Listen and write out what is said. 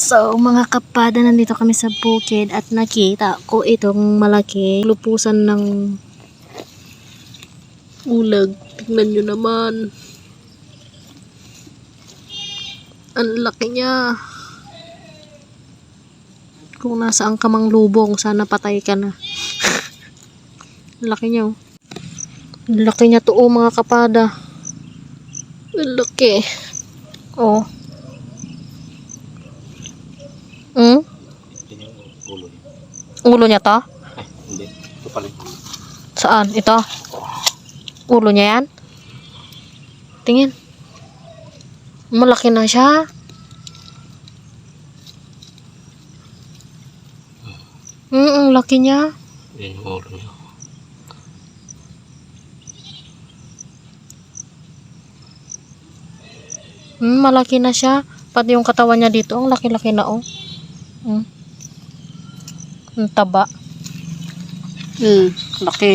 So, mga kapada, nandito kami sa bukid at nakita ko itong malaki lupusan ng ulag. Tignan nyo naman. Ang laki niya. Kung nasaan ka mang lubong, sana patay ka na. Laki niya, oh. Laki niya to, oh, mga kapada. Laki. Oh. Hmm? Ito yung ulo niya. Ulo niya to? Ay, hindi. Ito pala yung ulo. Saan? Ito? Ulo niya yan? Tingin. Malaki na siya. Mm, ang laki niya. Yan yung ulo niya. Mm, malaki na siya. Pati yung katawan niya dito, ang laki-laki na oh. Mm. Ang taba. Mm, laki.